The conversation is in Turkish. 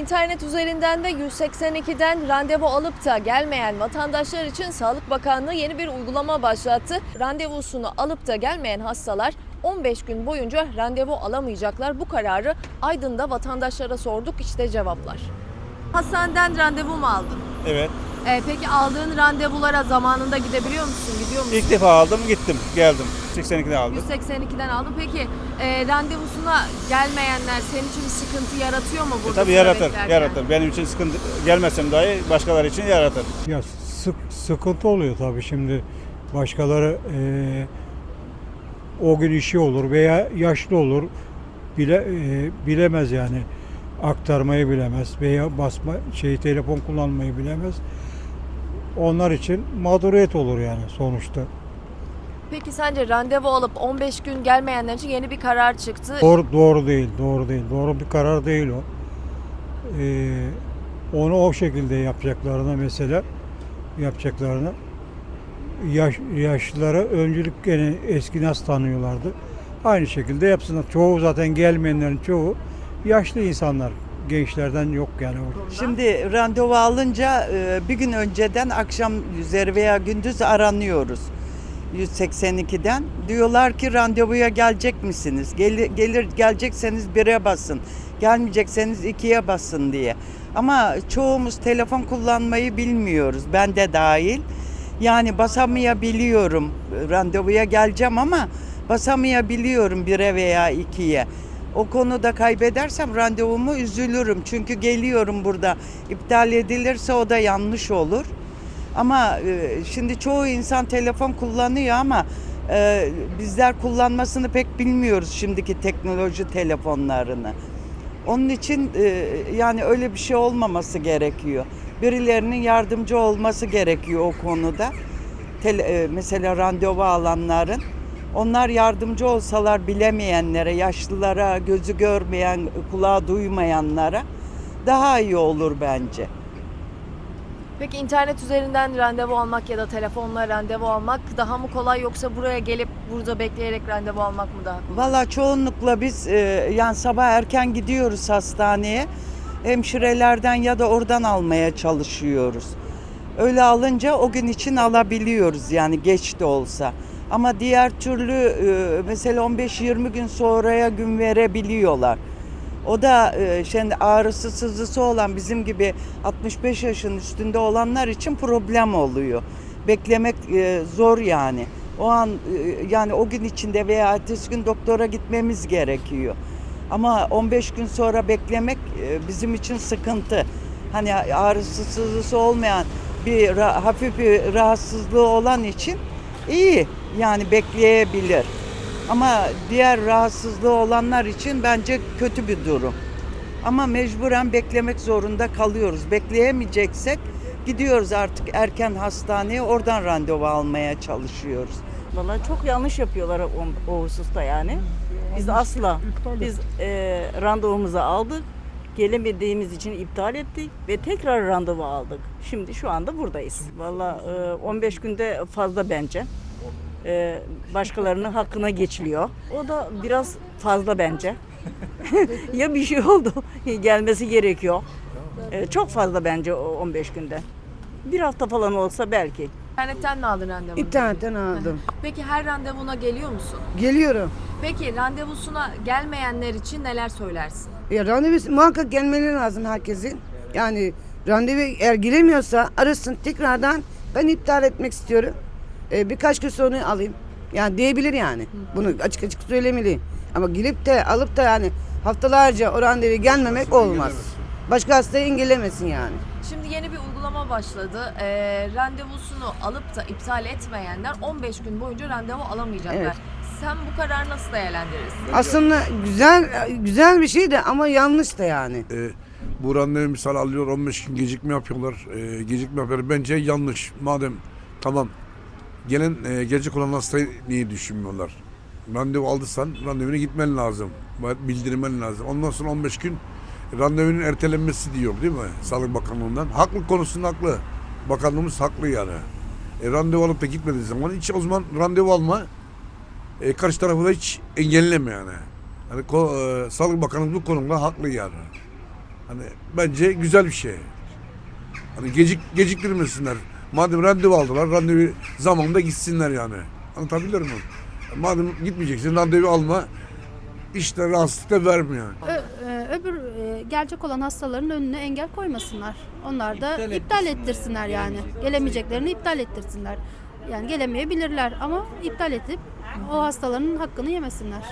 İnternet üzerinden de 182'den randevu alıp da gelmeyen vatandaşlar için Sağlık Bakanlığı yeni bir uygulama başlattı. Randevusunu alıp da gelmeyen hastalar 15 gün boyunca randevu alamayacaklar. Bu kararı Aydın'da vatandaşlara sorduk. İşte cevaplar. Hastaneden randevu mu aldın? Evet. Ee, peki aldığın randevulara zamanında gidebiliyor musun? Gidiyor musun? İlk defa aldım gittim geldim. 82'de aldım. 182'den aldım. Peki e, randevusuna gelmeyenler senin için bir sıkıntı yaratıyor mu burada? E, tabii sıra yaratır, beklerken? yaratır. Benim için sıkıntı gelmesem dahi başkaları için yaratır. Ya sık, sıkıntı oluyor tabii şimdi başkaları eee, o gün işi olur veya yaşlı olur bile eee, bilemez yani aktarmayı bilemez veya basma şey telefon kullanmayı bilemez. Onlar için mağduriyet olur yani sonuçta. Peki sence randevu alıp 15 gün gelmeyenler için yeni bir karar çıktı. Doğru doğru değil, doğru değil. Doğru bir karar değil o. Eee, onu o şekilde yapacaklarına mesela yapacaklarına yaş, yaşlılara öncülük gene eski nasıl tanıyorlardı. Aynı şekilde yapsınlar. Çoğu zaten gelmeyenlerin çoğu yaşlı insanlar. Gençlerden yok yani orada. Şimdi randevu alınca e, bir gün önceden akşam üzeri veya gündüz aranıyoruz. 182'den. Diyorlar ki randevuya gelecek misiniz? Gelir, gelir gelecekseniz 1'e basın. Gelmeyecekseniz 2'ye basın diye. Ama çoğumuz telefon kullanmayı bilmiyoruz. Ben de dahil. Yani basamayabiliyorum. Randevuya geleceğim ama basamayabiliyorum 1'e veya 2'ye. O konuda kaybedersem randevumu üzülürüm. Çünkü geliyorum burada. İptal edilirse o da yanlış olur. Ama e, şimdi çoğu insan telefon kullanıyor ama e, bizler kullanmasını pek bilmiyoruz şimdiki teknoloji telefonlarını. Onun için e, yani öyle bir şey olmaması gerekiyor. Birilerinin yardımcı olması gerekiyor o konuda. Mesela randevu alanların. Onlar yardımcı olsalar bilemeyenlere, yaşlılara, gözü görmeyen, kulağı duymayanlara daha iyi olur bence. Peki internet üzerinden randevu almak ya da telefonla randevu almak daha mı kolay yoksa buraya gelip burada bekleyerek randevu almak mı daha kolay? Valla çoğunlukla biz e, yani sabah erken gidiyoruz hastaneye. Hemşirelerden ya da oradan almaya çalışıyoruz. Öyle alınca o gün için alabiliyoruz yani geç de olsa. Ama diğer türlü e, mesela 15-20 gün sonraya gün verebiliyorlar. O da e, şimdi ağrısı sızısı olan bizim gibi 65 yaşın üstünde olanlar için problem oluyor. Beklemek e, zor yani. O an yani o gün içinde veya ertesi gün doktora gitmemiz gerekiyor. Ama 15 gün sonra beklemek bizim için sıkıntı. Hani ağrısı sızısı olmayan bir hafif bir rahatsızlığı olan için iyi yani bekleyebilir. Ama diğer rahatsızlığı olanlar için bence kötü bir durum. Ama mecburen beklemek zorunda kalıyoruz. Bekleyemeyeceksek gidiyoruz artık erken hastaneye oradan randevu almaya çalışıyoruz. Vallahi çok yanlış yapıyorlar o, o hususta yani. Biz asla biz e, randevumuzu aldık. Gelemediğimiz için iptal ettik ve tekrar randevu aldık. Şimdi şu anda buradayız. Vallahi e, 15 günde fazla bence. E, başkalarının hakkına geçiliyor. O da biraz fazla bence. ya bir şey oldu gelmesi gerekiyor. E, çok fazla bence o 15 günde. Bir hafta falan olsa belki. İnternetten mi aldın randevu? İnternetten aldım. Peki her randevuna geliyor musun? Geliyorum. Peki randevusuna gelmeyenler için neler söylersin? Ya randevu muhakkak gelmeleri lazım herkesin. Yani randevu eğer giremiyorsa arasın tekrardan ben iptal etmek istiyorum. Ee, birkaç gün sonra alayım. Yani diyebilir yani. Bunu açık açık söylemeli. Ama girip de alıp da yani haftalarca o randevu gelmemek olmaz. Başka hastayı engellemesin yani. Şimdi yeni bir uygulama başladı. Ee, randevusunu alıp da iptal etmeyenler 15 gün boyunca randevu alamayacaklar. Evet. Sen bu kararı nasıl değerlendirirsin? Aslında güzel güzel bir şey de ama yanlış da yani. E, bu randevu misal alıyor 15 gün gecikme yapıyorlar. E, gecikme yapıyorlar. Bence yanlış. Madem tamam gelen e, gelecek olan hastayı niye düşünmüyorlar? Randevu aldıysan randevuna gitmen lazım. Bildirmen lazım. Ondan sonra 15 gün randevunun ertelenmesi diyor değil mi? Sağlık Bakanlığı'ndan. Haklı konusunda haklı. Bakanlığımız haklı yani. E, randevu alıp da gitmediği zaman hiç o zaman randevu alma. E, karşı tarafı da hiç engelleme yani. Hani ko, e, Sağlık Bakanımız bu konuda haklı yani. Hani bence güzel bir şey. Hani gecik geciktirmesinler. Madem randevu aldılar, randevu zamanında gitsinler yani. Anlatabiliyor muyum? Madem gitmeyeceksin, randevu alma. İşte rahatsızlık da vermiyor. Öbür e, gelecek olan hastaların önüne engel koymasınlar. Onlar da iptal, ettirsinler yani. Gelemeyeceklerini iptal ettirsinler. Yani gelemeyebilirler ama iptal edip o hastaların hakkını yemesinler.